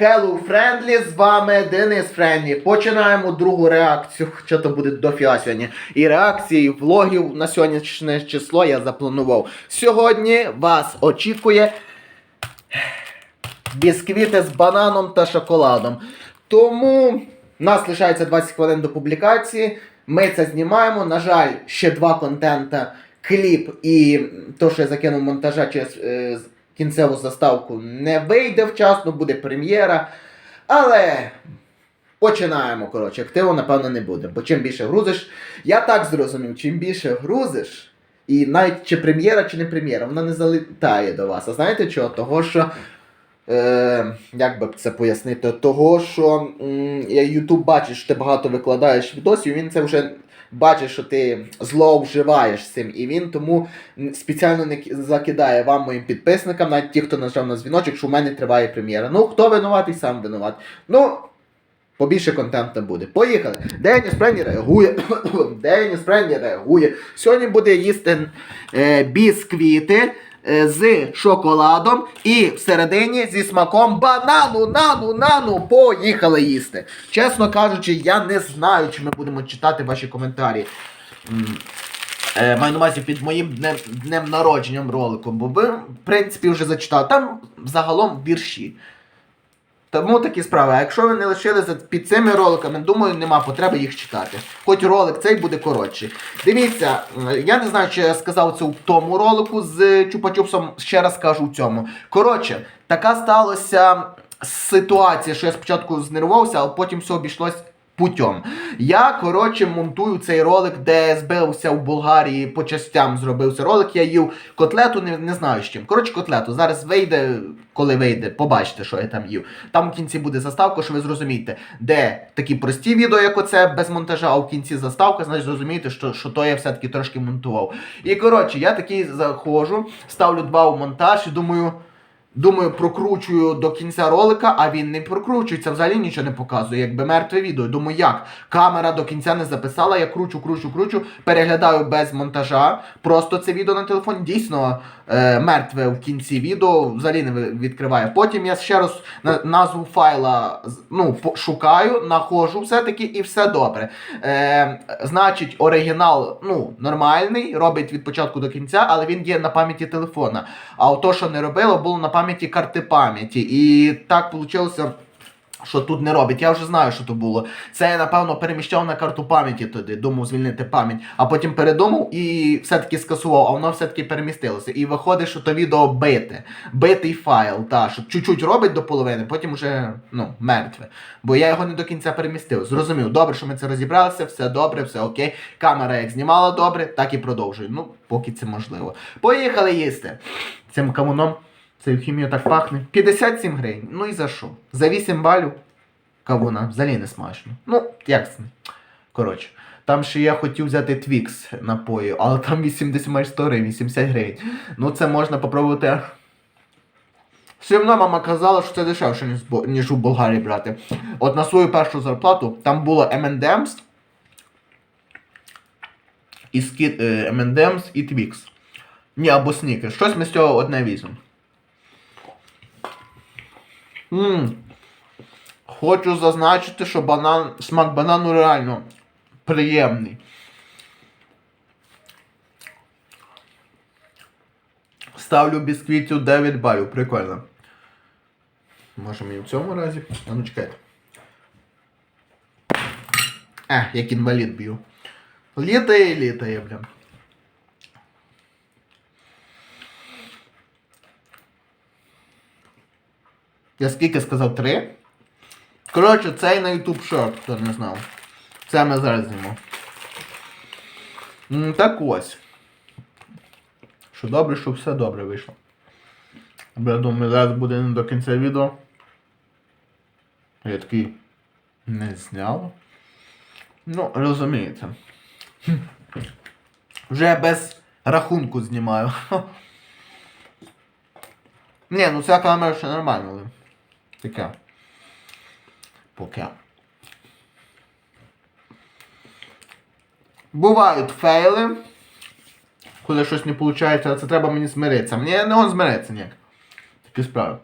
Hello Friendly, з вами Денис Френдлі. Починаємо другу реакцію, що то буде дофіга сьогодні. І реакції, і влогів на сьогоднішнє число я запланував. Сьогодні вас очікує бісквіти з бананом та шоколадом. Тому нас лишається 20 хвилин до публікації. Ми це знімаємо. На жаль, ще два контента. Кліп і то, що я закинув монтажа через е, кінцеву заставку, не вийде вчасно, буде прем'єра. Але починаємо. Коротше, активу, напевно, не буде. Бо чим більше грузиш, я так зрозумів, чим більше грузиш, і навіть чи прем'єра, чи не прем'єра, вона не залітає до вас. А знаєте чого? Того, що. Е, як би це пояснити? Того, що м, я YouTube бачить, що ти багато викладаєш відосів, він це вже бачить, що ти зловживаєш цим. І він тому спеціально не закидає вам, моїм підписникам, навіть ті, хто нажав на дзвіночок, що в мене триває прем'єра. Ну, хто винуватий, сам винуват. Ну, побільше контенту буде. Поїхали. Деніс Френні реагує. Деніс Френні реагує. Сьогодні буде їсти е, бісквіти з шоколадом і всередині зі смаком банану, нану, нану. Поїхали їсти. Чесно кажучи, я не знаю, чи ми будемо читати ваші коментарі. Е, маю на увазі під моїм днем, днем народженням роликом, бо ви, в принципі, вже зачитали. Там загалом вірші. Тому такі справи. А якщо ви не лишили під цими роликами, думаю, нема потреби їх читати. Хоч ролик цей буде коротший. Дивіться, я не знаю, чи я сказав це в тому ролику з Чупа-Чупсом, ще раз кажу в цьому. Коротше, така сталася ситуація, що я спочатку знервувався, а потім все обійшлось путем. Я, коротше, монтую цей ролик, де збився в Болгарії по частям зробився ролик. Я їв котлету, не, не знаю з чим. Коротше, котлету. Зараз вийде, коли вийде, побачите, що я там їв. Там в кінці буде заставка, що ви зрозумієте, де такі прості відео, як оце, без монтажа, а в кінці заставка, значить зрозумієте, що, що то я все-таки трошки монтував. І коротше, я такий заходжу, ставлю два в монтаж і думаю. Думаю, прокручую до кінця ролика, а він не прокручується, взагалі нічого не показує, якби мертве відео. Думаю, як? Камера до кінця не записала, я кручу, кручу, кручу, переглядаю без монтажа. Просто це відео на телефон. дійсно е, мертве в кінці відео, взагалі не відкриває. Потім я ще раз назву файла ну, шукаю, находжу все-таки і все добре. Е, значить, оригінал ну, нормальний, робить від початку до кінця, але він є на пам'яті телефона. А то, що не робило, було на пам'яті карти пам'яті. І так вийшло. Що тут не робить, я вже знаю, що то було. Це я, напевно, переміщав на карту пам'яті туди, думав звільнити пам'ять, а потім передумав і все-таки скасував, а воно все-таки перемістилося. І виходить, що то відео бите. Битий файл, та, що чуть-чуть робить до половини, потім вже ну, мертве. Бо я його не до кінця перемістив. Зрозумів, добре, що ми це розібралися, все добре, все окей. Камера як знімала добре, так і продовжую. Ну, поки це можливо. Поїхали їсти. Цим Цією хімією так пахне. 57 гривень. Ну і за що? За 8 балів кавуна взагалі не смачно. Ну, як це? Коротше. Там ще я хотів взяти Твікс напою, але там 80 майже 100 гривень, 80 гривень. Ну це можна попробувати. Все одно мама казала, що це дешевше, ніж, у Болгарії брати. От на свою першу зарплату там було M&M's і ски... е, M&M's і Twix. Ні, або Snickers. Щось ми з цього одне візьмемо. Ммм. Хочу зазначити, що банан, смак банану реально приємний. Ставлю бісквітів 9 балів. Прикольно. Можемо і в цьому разі. А ну чекайте. Е, як інвалід б'ю. Літає, літає, бля. Я скільки сказав? Три? Коротше, цей на YouTube Short, хто не знав. Це ми зараз знімемо. М, Так ось. Що добре, що все добре вийшло. Я думаю, зараз буде не до кінця відео. Я такий не зняв. Ну, розумієте. Вже без рахунку знімаю. Ні, ну ця камера ще нормальна, але таке. Поки. Бувають фейли, коли щось не виходить, але це треба мені змиритися. Мені не он змириться ніяк. Такі справи.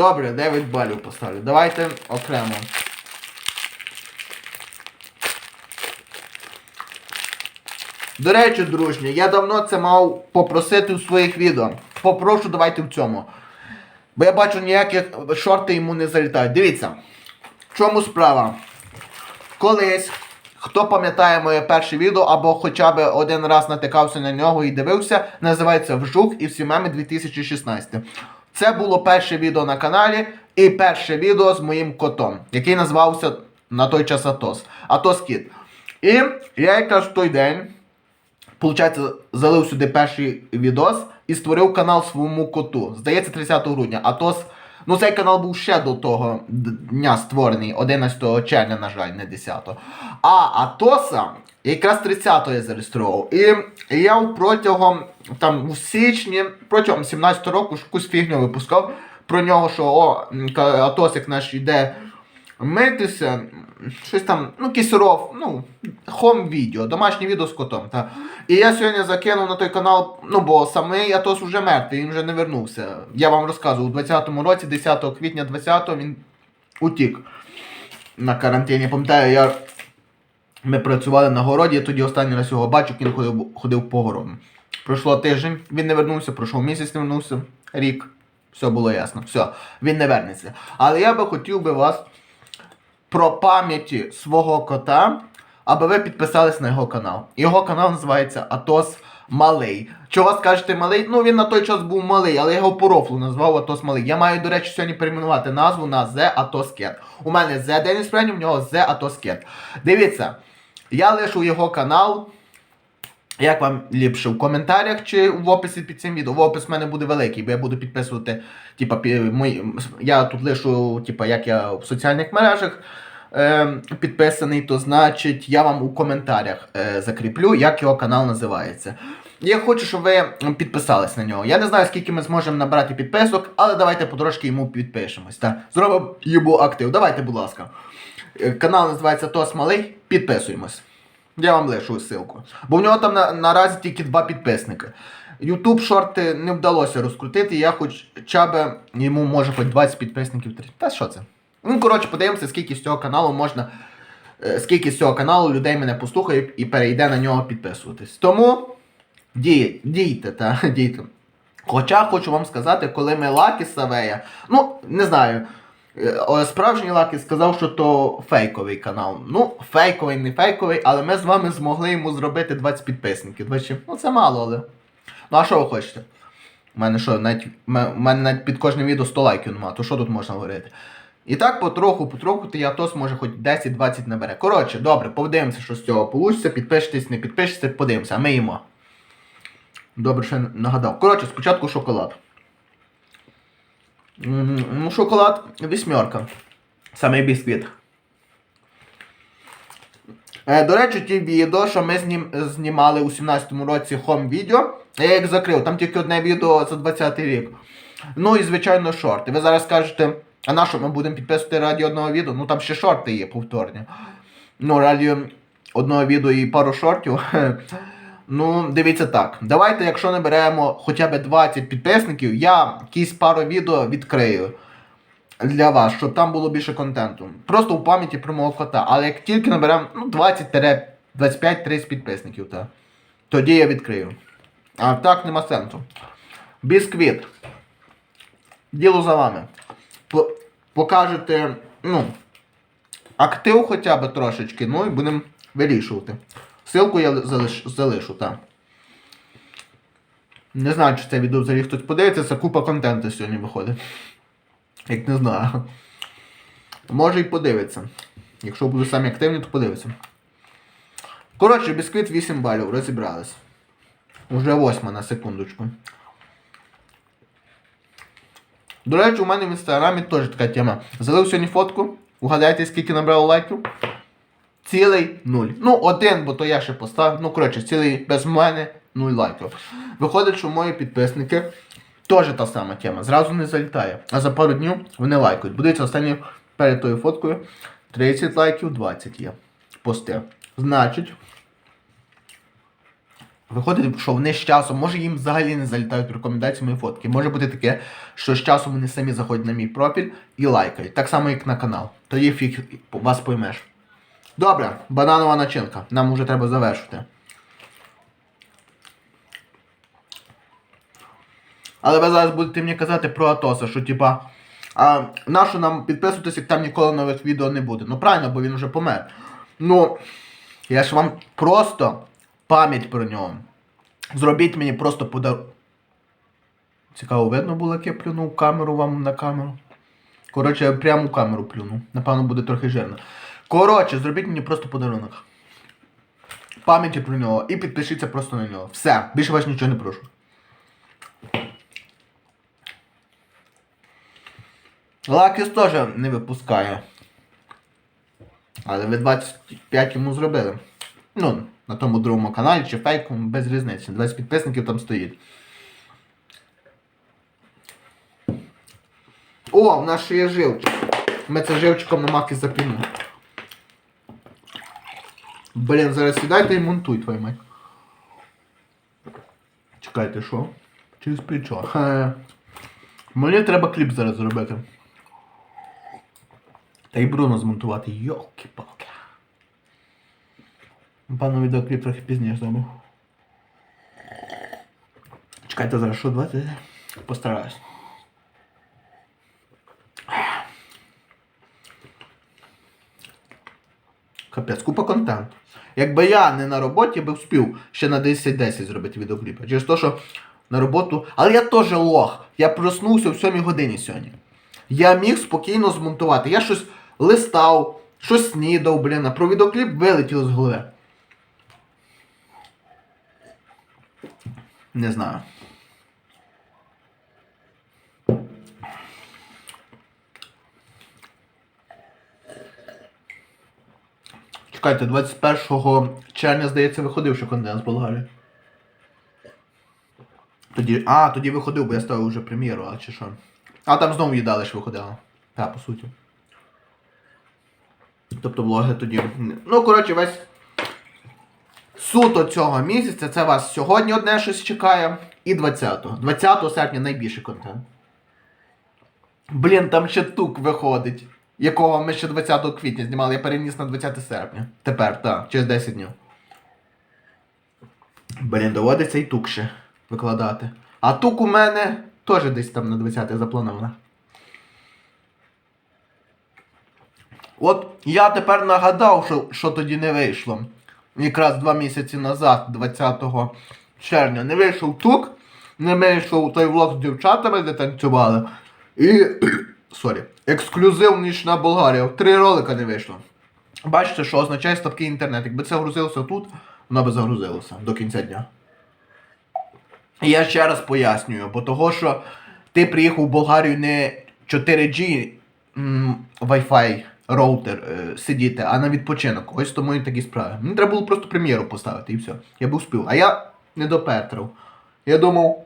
Добре, 9 балів поставлю. Давайте окремо. До речі, дружні, я давно це мав попросити в своїх відео. Попрошу, давайте в цьому. Бо я бачу ніяких шорти йому не залітають. Дивіться, в чому справа? Колись, хто пам'ятає моє перше відео, або хоча б один раз натикався на нього і дивився, називається Вжух і всі меми 2016. Це було перше відео на каналі і перше відео з моїм котом, який називався на той час Атос. Атос Кіт. І я якраз в той день, получається, залив сюди перший відос і створив канал своєму коту. Здається, 30 грудня. Атос. Ну, цей канал був ще до того дня створений, 11 червня, на жаль, не 10. А Атоса якраз 30-го я зареєстрував. І я протягом там у січні, протягом 17 року якусь фігню випускав про нього, що о, м, ка- Атосик наш йде митися, щось там, ну, кісеров, ну, хом відео, домашнє відео з котом. Та. І я сьогодні закинув на той канал, ну бо самий Атос вже мертвий, він вже не вернувся. Я вам розказував, у 20-му році, 10 квітня 20-го він утік на карантині. Пам'ятаю, я... ми працювали на городі, я тоді останній раз його бачив, він ходив, ходив по городу. Пройшло тиждень, він не вернувся, пройшов місяць, не вернувся, рік. Все було ясно. Все, він не вернеться. Але я би хотів би вас про пам'яті свого кота, аби ви підписались на його канал. Його канал називається Атос Малий. Чого скажете малий? Ну він на той час був малий, але його по рофлу назвав Атос Малий. Я маю, до речі, сьогодні перейменувати назву на Зе Атос Кет. У мене Зе Деніс Френів, у нього Зе Атос Кет. Дивіться, я лишу його канал. Як вам ліпше в коментарях чи в описі під цим відео? В опис в мене буде великий, бо я буду підписувати, типа, мої, я тут лишу, типа, як я в соціальних мережах е, підписаний, то значить я вам у коментарях е, закріплю, як його канал називається. Я хочу, щоб ви підписались на нього. Я не знаю, скільки ми зможемо набрати підписок, але давайте потрошки йому підпишемось. Та? Зробимо йому актив. Давайте, будь ласка. Е, Канал називається Тос Малий. Підписуємось. Я вам лишу ссылку. Бо в нього там на, наразі тільки два підписники. YouTube шорти не вдалося розкрутити, я хоча б йому може хоч 20 підписників. Та що це? Ну, коротше, подивимося, скільки з цього каналу можна. е, Скільки з цього каналу людей мене послухає і перейде на нього підписуватись. Тому дій, дійте, та, дійте. Хоча хочу вам сказати, коли ми Лакі Савея, ну, не знаю. Е, Справжній Лакі сказав, що то фейковий канал. Ну, фейковий, не фейковий, але ми з вами змогли йому зробити 20 підписників. 20, ну це мало, але. Ну а що ви хочете? У мене що, навіть, у мене навіть під кожним відео 100 лайків немає, то що тут можна говорити? І так потроху, потроху, то я тос може хоч 10-20 набере. Коротше, добре, подивимося, що з цього вийде. Підпишитесь, не підпишетесь, подивимося, а ми їмо. Добре, що я нагадав. Коротше, спочатку шоколад. Ну, шоколад вісьмерка. Саме бісквіт. Е, до речі, ті відео, що ми знім, знімали у 17-му році хом відео, я їх закрив. Там тільки одне відео за 20-й рік. Ну і звичайно шорти. Ви зараз скажете, а на що ми будемо підписувати раді одного відео? Ну там ще шорти є повторні. Ну, раді одного відео і пару шортів. Ну, дивіться так. Давайте, якщо наберемо хоча б 20 підписників, я якісь пару відео відкрию для вас, щоб там було більше контенту. Просто у пам'яті про мого кота. Але як тільки наберемо ну, 20-25-30 підписників, та, тоді я відкрию. А так нема сенсу. Бісквіт. Діло за вами. Покажете, ну, актив хоча б трошечки, ну і будемо вирішувати. Ссылку я залиш, залишу, так. Не знаю, чи це відео взагалі хтось подивиться, це купа контенту сьогодні виходить. Як не знаю. Може і подивиться. Якщо буду самі активні, то подивиться. Коротше, бісквіт 8 балів, розібрались. Уже 8 на секундочку. До речі, у мене в інстаграмі теж така тема. Залив сьогодні фотку. Угадайте, скільки набрало лайків? Цілий нуль. Ну, один, бо то я ще поставив. Ну, коротше, цілий без мене нуль лайків. Виходить, що мої підписники теж та сама тема. Зразу не залітає. А за пару днів вони лайкають. Будеться останні перед тою фоткою 30 лайків, 20 є. Пости. Значить. Виходить, що вони з часом, може їм взагалі не залітають рекомендації мої фотки. Може бути таке, що з часом вони самі заходять на мій профіль і лайкають. Так само, як на канал. Тоді фіг вас поймеш. Добре, бананова начинка. Нам вже треба завершити. Але ви зараз будете мені казати про Атоса, що типа. А нащо нам підписуватись, як там ніколи нових відео не буде? Ну правильно, бо він вже помер. Ну, я ж вам просто пам'ять про нього. Зробіть мені просто подар... Цікаво, видно було, як я плюнув камеру вам на камеру. Коротше, я прямо камеру плюнув. Напевно, буде трохи жирно. Коротше, зробіть мені просто подарунок. Пам'яті про нього і підпишіться просто на нього. Все, більше вас нічого не прошу. Лакіс теж не випускає. Але ви 25 йому зробили. Ну, на тому другому каналі чи фейку, без різниці. 20 підписників там стоїть. О, в нас ще є живчик. Ми це живчиком на маки запільнемо. Блін, зараз сідайте і монтуй твою мать. Чекайте, що? Через плечо. Хе. Мені треба кліп зараз зробити. Та й Бруно змонтувати. Йолки-палки. Пану відеокліп трохи пізніше зробив. Чекайте зараз, що 20? Постараюсь. Капець, купа контенту. Якби я не на роботі, я би вспів ще на 10-10 зробити відеокліпи. Через те, що на роботу. Але я теж лох. Я проснувся в 7 годині сьогодні. Я міг спокійно змонтувати. Я щось листав, щось снідав, блін, а про відеокліп вилетіло з голови. Не знаю. Чекайте, 21 червня, здається, виходив ще контент з Болгарії. Тоді. А, тоді виходив, бо я ставив вже прем'єру, а чи що. А там знову їдали, що виходила. Так, по суті. Тобто влоги тоді. Ну, коротше, весь суто цього місяця це вас сьогодні одне щось чекає. І 20-го. 20 серпня найбільший контент. Блін, там ще тук виходить. Якого ми ще 20 квітня знімали, я переніс на 20 серпня. Тепер, так, через 10 днів. Блін, доводиться і тук ще викладати. А тук у мене теж десь там на 20 заплановано. От я тепер нагадав, що, що тоді не вийшло. Якраз два місяці назад, 20 червня, не вийшов тук, не вийшов той влог з дівчатами, де танцювали. І. Сорі. Ексклюзив Нічна Болгарія. Три ролика не вийшло. Бачите, що означає слабкий інтернет. Якби це грузилося тут, воно би загрузилося до кінця дня. Я ще раз пояснюю, бо того, що ти приїхав в Болгарію не 4G м, Wi-Fi роутер е, сидіти, а на відпочинок. Ось тому і такі справи. Мені треба було просто прем'єру поставити і все. Я б успів. А я не допетрив. Я думав,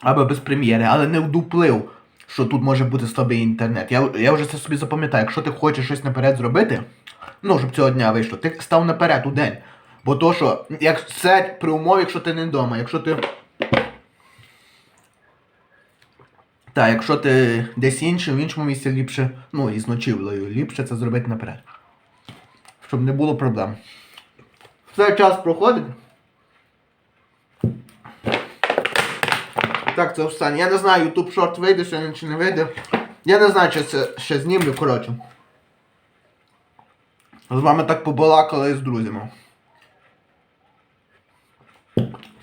аби без прем'єри, але не вдуплив, що тут може бути слабий інтернет. Я, я вже це собі запам'ятаю. Якщо ти хочеш щось наперед зробити, ну, щоб цього дня вийшло, ти став наперед у день. Бо то, що, як це при умові, якщо ти не вдома, якщо ти. Так, якщо ти десь інше, в іншому місці ліпше, ну і з ночівлею, ліпше це зробити наперед. Щоб не було проблем. Все час проходить. Так, це останнє. Я не знаю, YouTube шорт вийде сьогодні чи не вийде. Я не знаю, чи це ще знімлю, коротше. З вами так побалакали з друзями.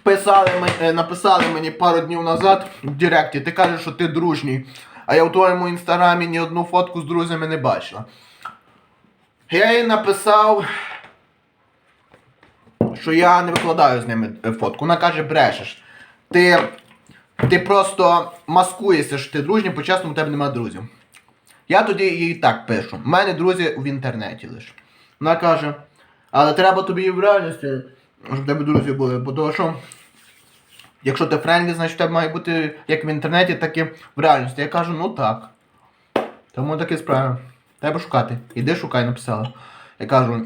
Писали е, написали мені пару днів назад в Директі, ти кажеш, що ти дружній, а я в твоєму інстаграмі ні одну фотку з друзями не бачила. Я їй написав, що я не викладаю з ними е, фотку. Вона каже, брешеш. Ти, ти просто маскуєшся, що ти дружній, по-чесному у тебе немає друзів. Я тоді їй так пишу. У мене друзі в інтернеті лише. Вона каже, але треба тобі і в реальності, щоб в тебе друзі були, бо того що. Якщо ти френдлі, значить в тебе має бути як в інтернеті, так і в реальності. Я кажу, ну так. Тому такі справи. Треба шукати. Іди шукай, написала. Я кажу,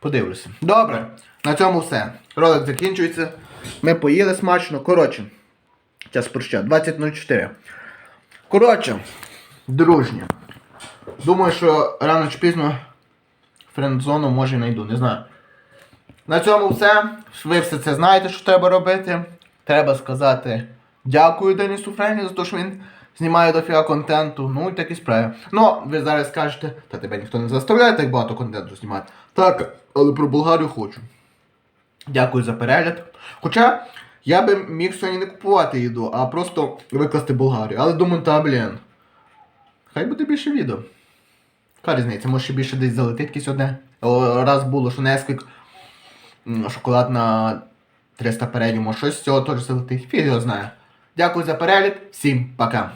подивлюся. Добре, на цьому все. Ролик закінчується. Ми поїли смачно. Коротше. Час про що? 20.04. Коротше, дружні. Думаю, що рано чи пізно френдзону може знайду, не знаю. На цьому все. Ви все це знаєте, що треба робити. Треба сказати дякую Денису Френі за те, що він знімає дофіга контенту. Ну і такі справи. Ну, ви зараз скажете, та тебе ніхто не заставляє так багато контенту знімати. Так, але про Болгарію хочу. Дякую за перегляд. Хоча я би міг сьогодні не купувати їду, а просто викласти Болгарію. Але думаю, та блін. Хай буде більше відео. Яка різниця, може ще більше десь залетить якесь одне. Раз було, що Несквік шоколад на 300 передів, може щось з цього теж залетить. Фіг його знає. Дякую за перегляд, всім пока.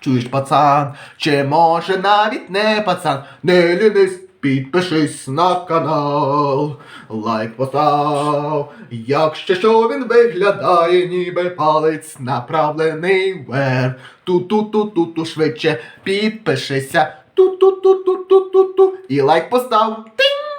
Чуєш, пацан, чи може навіть не пацан, не лінись, підпишись на канал, лайк постав, якщо що він виглядає, ніби палець направлений вверх. Ту-ту-ту-ту-ту швидше підпишися, ту-ту-ту-ту-ту-ту-ту і лайк постав. Тинь!